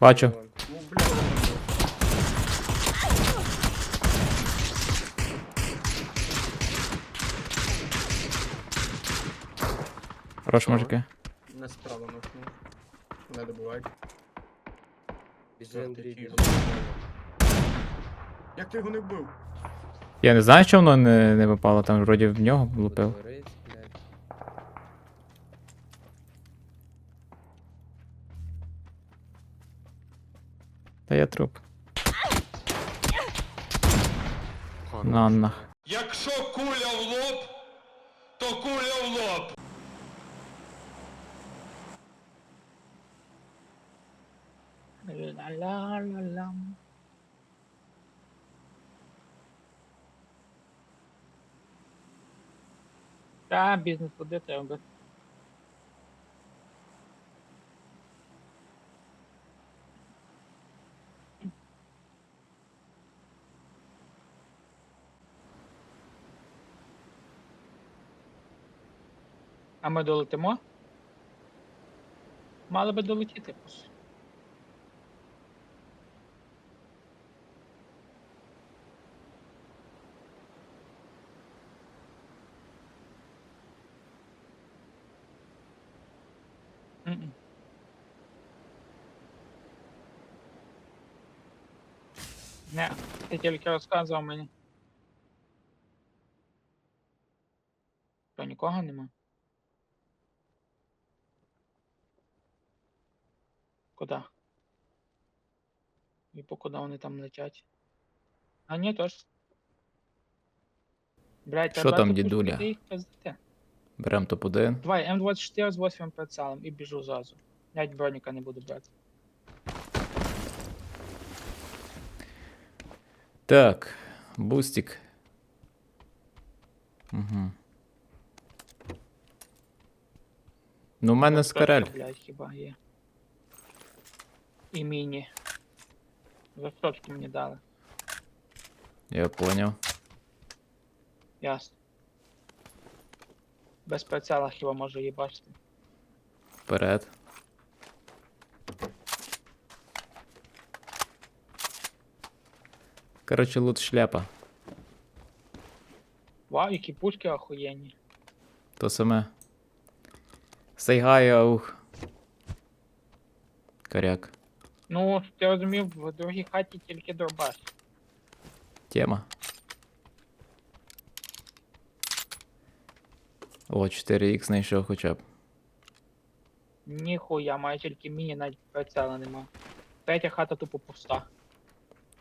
Бачу. Ну, бля, Хорош, мужики. не справа нокнув. Не добивай. Біжи, Андрій, біжи. Як ти його не вбив? Я не знаю, що воно не, не випало, там вроді в нього лупив. Горить, блядь. Та я труп. На нах. Якщо куля в лоб, то куля в лоб. Ла-ла-ла-ла. Та, бізнес туди треба. А ми долетимо? Мали би долетіти. суті. Не, ти тільки розказував мені. Що, нікого нема? І по куди вони там летять? А ні, тож. Блять, Що там, дідуля? Берем топ-1. Давай, М24 з 8 прицелом і біжу зразу. Навіть броніка не буду брати. Так, бустик. Угу. Ну, в мене скарель. Блять, хіба є. І міні. Височки мені дали. Я поняв. Ясно. Без прицела хіба може її бачити. Вперед. Короче, лут шляпа. Вау, які пушки охуєнні. То саме. Сайгай, аух. Коряк. Ну, ти розумів, в другій хаті тільки дробаш. Тема. О, 4х знайшов хоча б. Ніхуя, маю тільки міні, навіть прицела нема. Третя хата тупо пуста.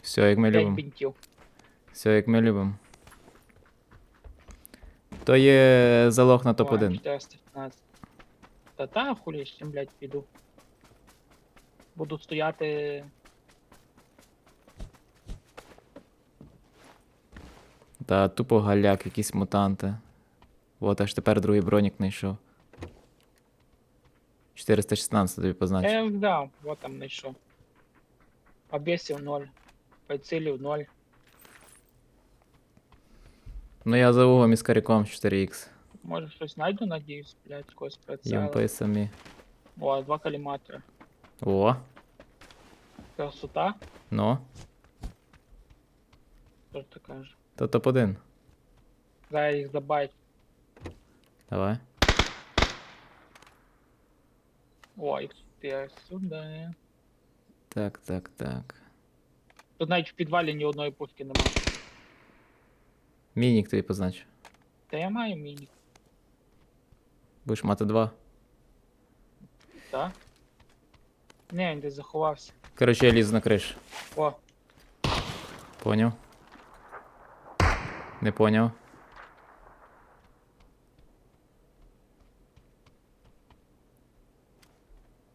Все, як ми П'ять любимо. бінтів. Все, як ми любимо. То є залог на Ой, топ-1. 415. Та та хулі з чим, блядь, піду. Буду стояти. Та тупо галяк, якісь мутанти. От аж тепер другий бронік знайшов. 416 тобі позначив. Я вдав, вот там знайшов. Обесів 0. Прицілів 0. Ну я за угом із каріком 4х. Може щось знайду, надіюсь, блядь, якогось прицела. Ямпи самі. О, два каліматора. О, Красота, ну, що ти кажеш? то топ-1. Зараз їх забайт. Давай. О, їх чотири сюди. Так, так, так. Тут навіть в підвалі ні одної пушки немає. Мінік тобі позначив. Та я маю міні, Будеш мати два. так? Не, він десь заховався. Коротше, я лізу на кришу. О, Поняв. Не поняв.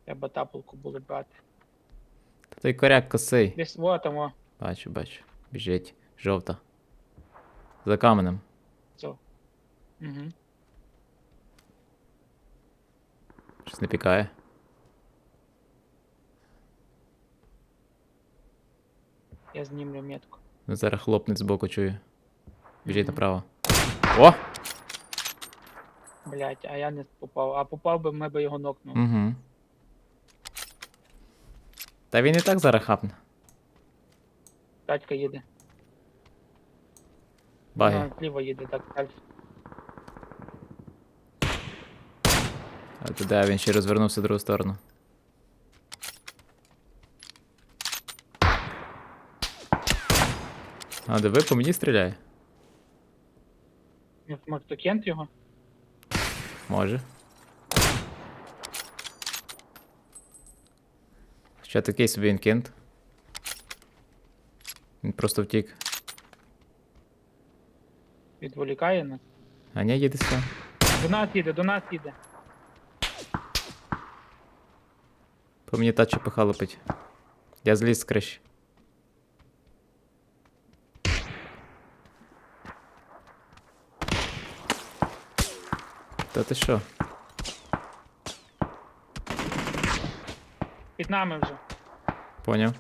треба тапалку були брати. Та той коряк косий. Десь вот там, о. Бачу, бачу. Біжить. Жовта. За каменем. Угу. Щось не пікає. Я знімлю метку. Ну зараз хлопнець збоку чую. Біжить направо. О! Блять, а я не попав. А попав би, ми би його нокнули. Угу. Та він і так зараз хапне. Тачка їде. Баги. Вона Зліва їде, так, далі. А туди він ще розвернувся в другу сторону. А, диви, по мені стріляє. Може то кент його? Може. Ще такий собі він кент. Він просто втік. Відволікає нас. А ні, їде сюди. До нас їде, до нас їде. По мені тачі пиха лупить. Я зліз з криші. Та ти що? Під нами вже. Поняв.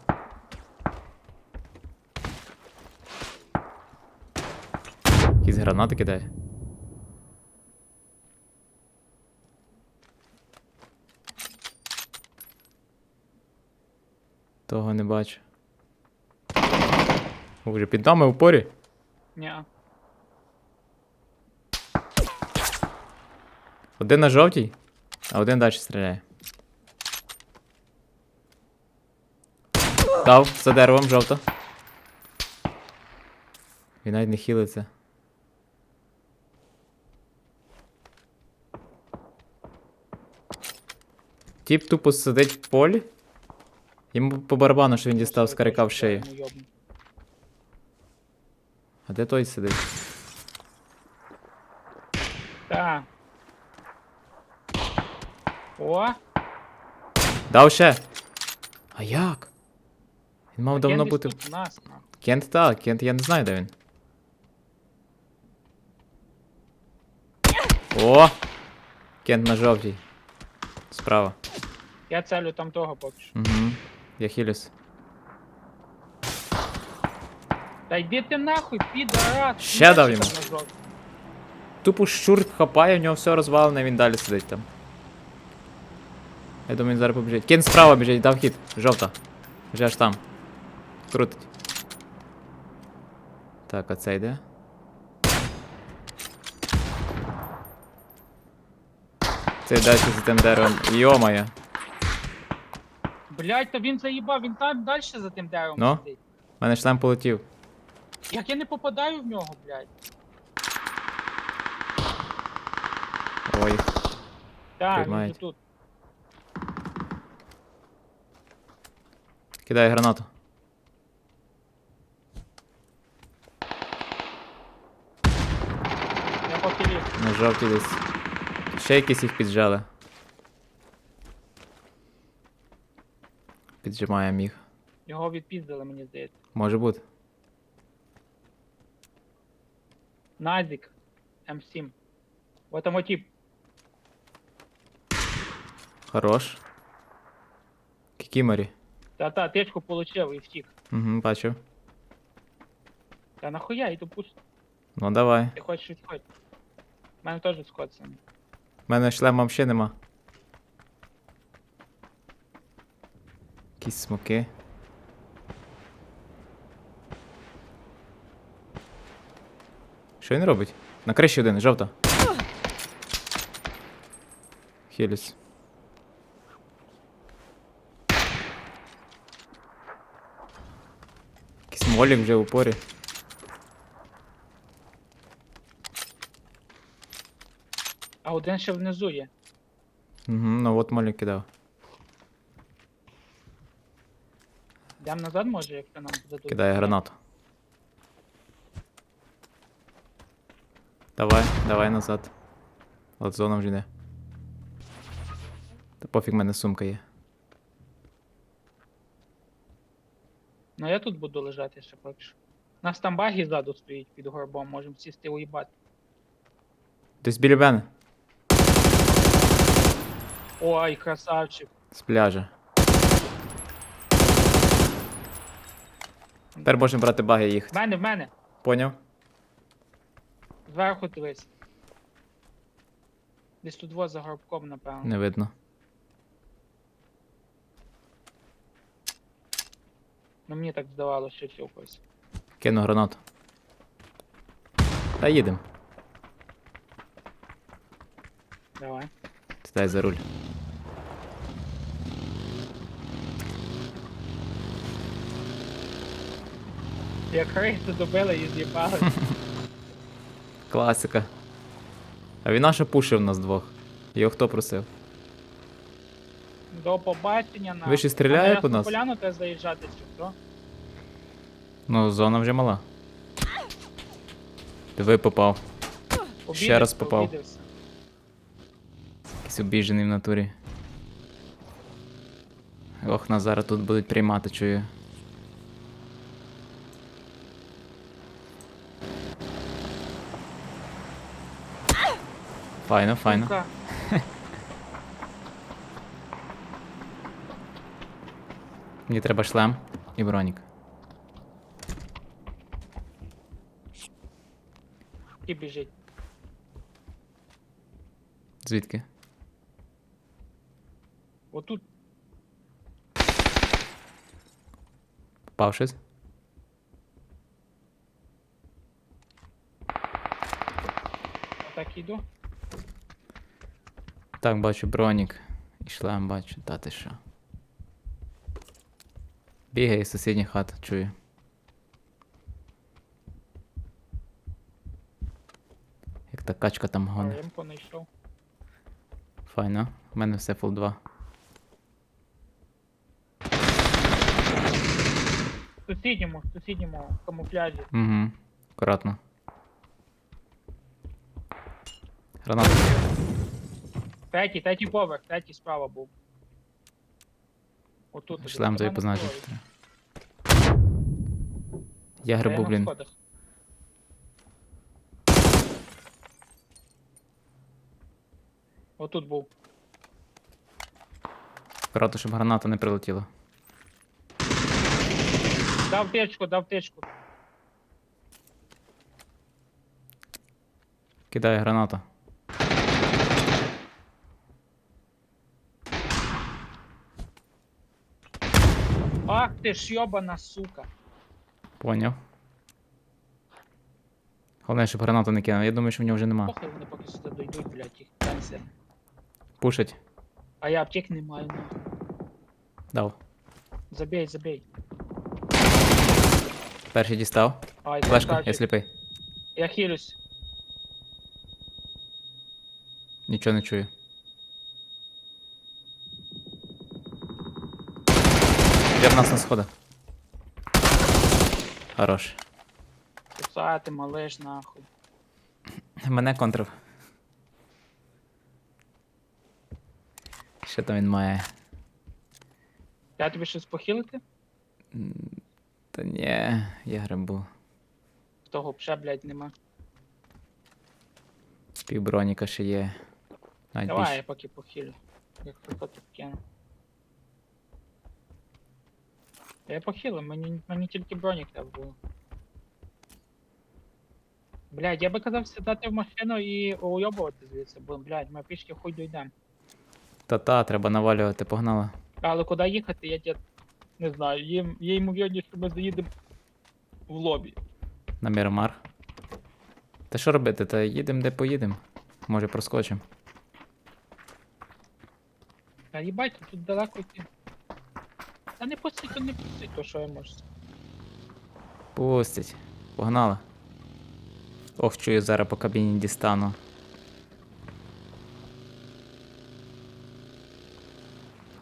Якісь гранати кидає. Того не бачу. Вже під нами в порі. Ні. Один на жовтій, а один далі стріляє. Дав за деревом жовто. Він навіть не хілиться. Тіп тупо сидить в полі. Йому по барабану, що він дістав з в. Ну. А де той сидить? Так. О, Дав ще! А як? Він мав а давно Кент бути. тут у нас, на. Кент так, Кент я не знаю, де він. О! Кент на жовтій. Справа. Я целю там того поки що. Угу. Я хилюсь. Та йди ти нахуй, підарас. Ще дав йому. Тупо щур хапає, в нього все розвалене, він далі сидить там. Я думаю, він зараз побіжить. Кент справа біжить, дав хід. Жовта. Вже аж там. Крутить. Так, а це йде. Цей далі за тим деревом. Йомає. Блять, та він заїбав, він там далі за тим деревом Ну? сидить. У мене шлем полетів. Як я не попадаю в нього, блять. Ой. Так, він Приймають. тут. Кидає гранату. Я похилів. На жовтій десь. Ще якісь їх піджали. Піджимає міг. Його відпіздили, мені здається. Може бути. Назік. М7. Вот там тип. Хорош. Кікіморі. Та-та, течку получив і втік. Угу, бачу. Та нахуя, і пусть. Ну давай. Ти хочеш відходь. У мене теж скотся. У мене шлема взагалі нема. Якісь смоки. Що він робить? На криші один, жовта. Хіліс. Якийсь молік вже в упорі. А один ще внизу є. Угу, ну от молік кидав. Йдем назад, може, якщо нам дадуть. Кидає гранату. Давай, давай назад. От зона вже йде. Та пофіг в мене сумка є. Ну я тут буду лежати ще поки що. У нас там баги ззаду стоїть під горбом, можемо сісти уїбати. Десь біля мене. Ой, красавчик. З пляжа. Тепер можемо брати баги і В їхати. мене, в мене. Поняв? Зверху дивись. Десь тут во за горбком, напевно. Не видно. Ну мені так здавалося, що когось. Кину гранату. Та їдем. Давай. Сідай за руль. Як рейси добили і з'їбали. Класика. А він наше пушив нас двох. Його хто просив? До побачення на. Ви ще стріляє по на нас? Поляну треба заїжджати, чи що? Ну, зона вже мала. Диви попав. Ще раз попав. обідався. Якийсь обіжений в натурі. Ох, нас зараз тут будуть приймати, чую. Файно, файно. Сука. Мені треба шлем і бронік. І біжить. Звідки? Отут Попав щось? так іду. Так, бачу бронік. І шлем бачу. Та ти що. Бігає з сусідніх хат, чую. Та качка там гоне. Знайшов. Файно. У мене все фул 2. В сусідньому, в сусідньому камуфляжі. Угу. Акуратно. Гранат. Третій, третій поверх, третій справа був. Отут. Шлем тобі Мене позначив. Я грибу, блін. Отут був. Акуратно, щоб граната не прилетіла. Дав тичку, дав тичку. Кидає граната. Ах ти ж йобана сука. Поняв. Головне, щоб гранату не кинув. Я думаю, що в нього вже нема. Похай вони поки сюди дойдуть, блядь, їх танці. Пушить. А я аптек не маю, нахуй. Дав. Забей, забей. Перший дістав. Ай, Флешка, я красавчик. сліпий. Я хилюсь. Нічого не чую. Де в нас на сходах? Хорош. Кусати, малиш, нахуй. Мене контрив. Що там він має? Я тобі щось похилити? Та ні, я грибу. Того пше, блядь, нема. Півброніка ще є. Навіть Давай більше. я поки похилю. Як хто кину. Я похилив, мені, мені тільки бронік треба було. Блядь, я би казав сідати в машину і уйобувати звідси, бо, блядь, ми пішки хуй дійдемо. Та-та, треба навалювати, погнала. Але куди їхати, я тебе не знаю. Є, є ймовірність, що ми заїдемо в лобі. На Мірамар. Та що робити? Та їдемо де поїдемо. Може проскочимо. А їбать, тут далеко йти. Та не пустить, то не пустить, то що я можу. Пустять. Погнали. Ох, чую, зараз по кабіні дістану.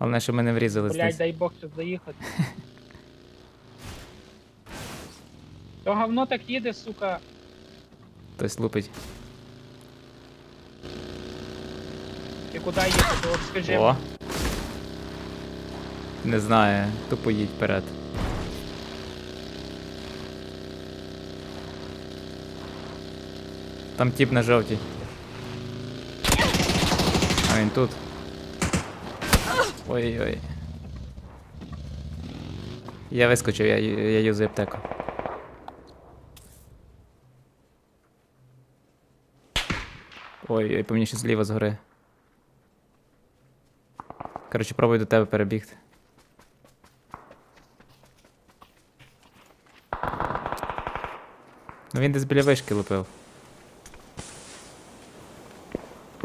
Головне, щоб ми не врізались Блядь, дай Бог щоб заїхати. То говно так їде, сука. Хтось лупить. І куди їхати, от скажи. О! Не знаю, тупо їдь вперед. Там тип на жовтій. А він тут. Ой-ой. Я вискочив, я я юзаю аптеку. Ой-ой, по мені ще зліва згори. Коротше, пробуй до тебе перебігти. Ну він десь біля вишки лупив.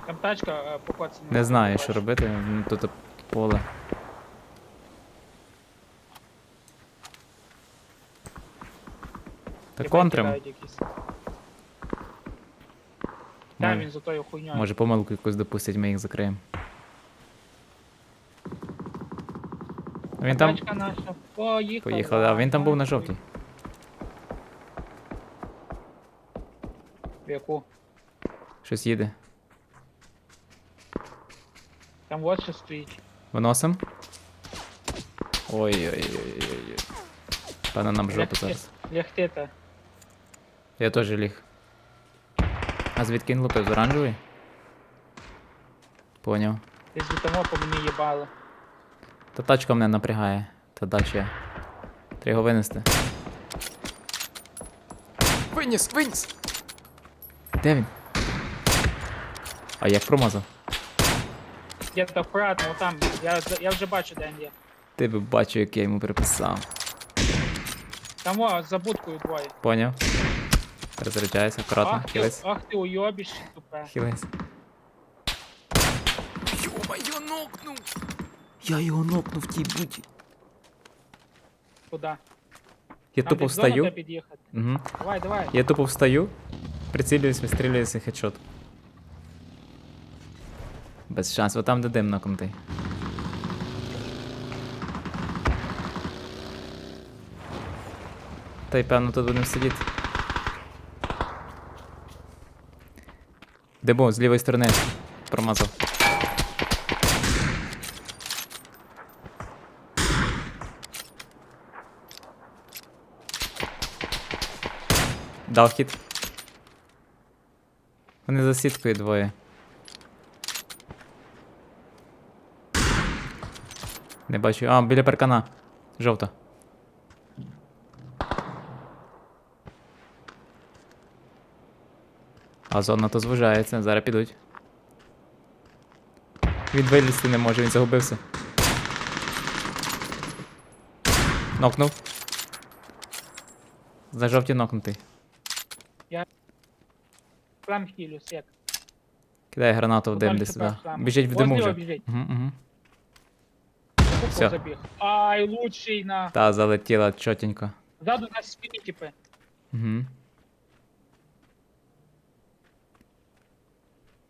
Там тачка е, покоцана. Не знаю, що робити, ну, тут поле. Та Тебе контрим. кидають якісь. Та Може. він за тою хуйньою. Може помилку якусь допустять, ми їх закриємо. Він там Тачка наша. Поїхала. поїхав, а він там був на жовтій. В яку? Щось їде. Там от що стоїть. Виносим. Ой-ой-ой-ой. Певно нам жопу зараз. Лягти та. Я теж ліг. А звідки він лупив? З оранжевої? Поняв. Десь до того по мені їбало. Та тачка мене напрягає. Та дача. Треба його винести. Виніс, виніс! Де він? А як промазав? Я так акуратно, там. Я, я вже бачу, де він є. Ти би бачив, як я йому переписав. Там о, за будкою двоє. Поняв. Розряджайся, акуратно, Ах ти, хились. ах ти уйобіще тупе. Хились. Йо-моє, нокнув! Я його нокнув в тій буті. Куди? Я Там тупо десь зона встаю. треба під'їхати. Угу. Давай, давай. Я тупо встаю, прицілююсь, вистрілююся хедшот. Без шансів, там де дим накнутий. Та й певно тут будемо сидіти. Димо, з лівої сторони. Промазав. Дав хід. Вони за сіткою двоє. Не бачу. А, біля паркана. Жовта. А зона то звужається, зараз підуть. Він вилізти не може, він загубився. Нокнув. За жовті нокнутий. Я Плам хілю, сек. Кидає гранату в дим десь сюди. Біжить в диму вже. Угу, угу. Всё. забіг. Ай, лучший на. Та залетіла чотенько. Ззаду нас спіні, типи. Угу.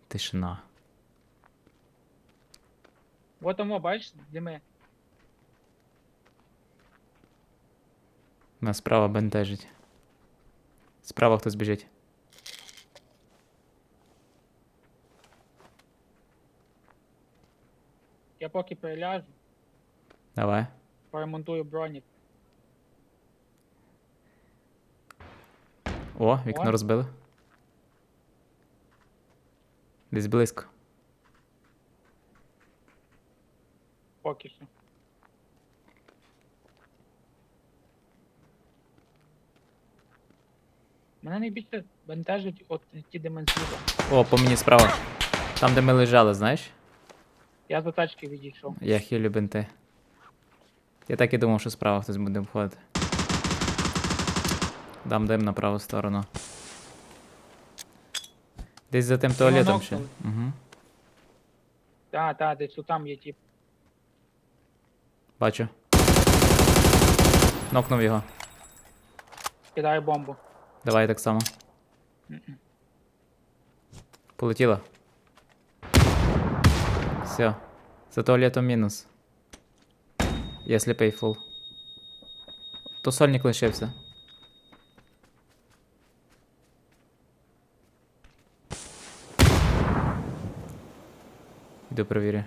Тишина. Вот тому, бачиш, дими. Нас справа бентежить. Справа хтось біжить. Я поки переляжу, Давай. поремонтую бронік. О, вікно О. розбили. Десь близько. Поки що. Мене найбільше бентежить от ті дименсії. О, по мені справа. Там, де ми лежали, знаєш? Я за тачки відійшов. Я хілю бенти. Я так і думав, що справа хтось буде входити. Дам дим на праву сторону. Десь за тим туалетом ще. Угу. Та, та, десь там є тип. Бачу. Нокнув його. Кидаю бомбу. Давай так само. Мгм. Полетіла. Все. За туалетом мінус. Я сліпий фул. То сольник лишився. Іду провірю.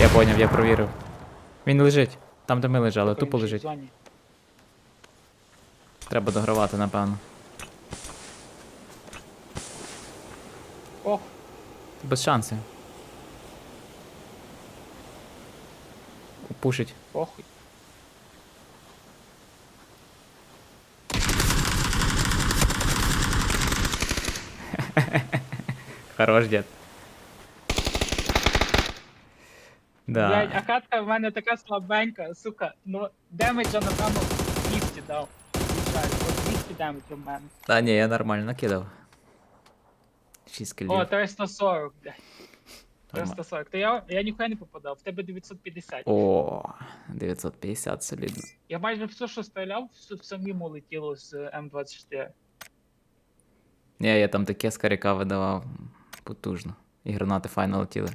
Я поняв, я провірив. Він лежить. Там, де ми лежали, тупо лежить. Треба догравати, напевно. Ох, Без шансів. Пушить. похуй. Хорош, дід. Да. Блядь, а хатка в мене така слабенька, сука. Ну, демеджа напевно 200 дав. Звичайно, от 200 демеджів в мене. Та ні, я нормально накидав. 6 кілів. О, 340, блядь. Норма- 340. То я, я ніхуя не попадав, в тебе 950. О, 950 солідно. Я майже все, що стріляв, все, все мимо летіло з е, М24. Ні, я там таке скаряка каряка видавав потужно. І гранати файно летіли.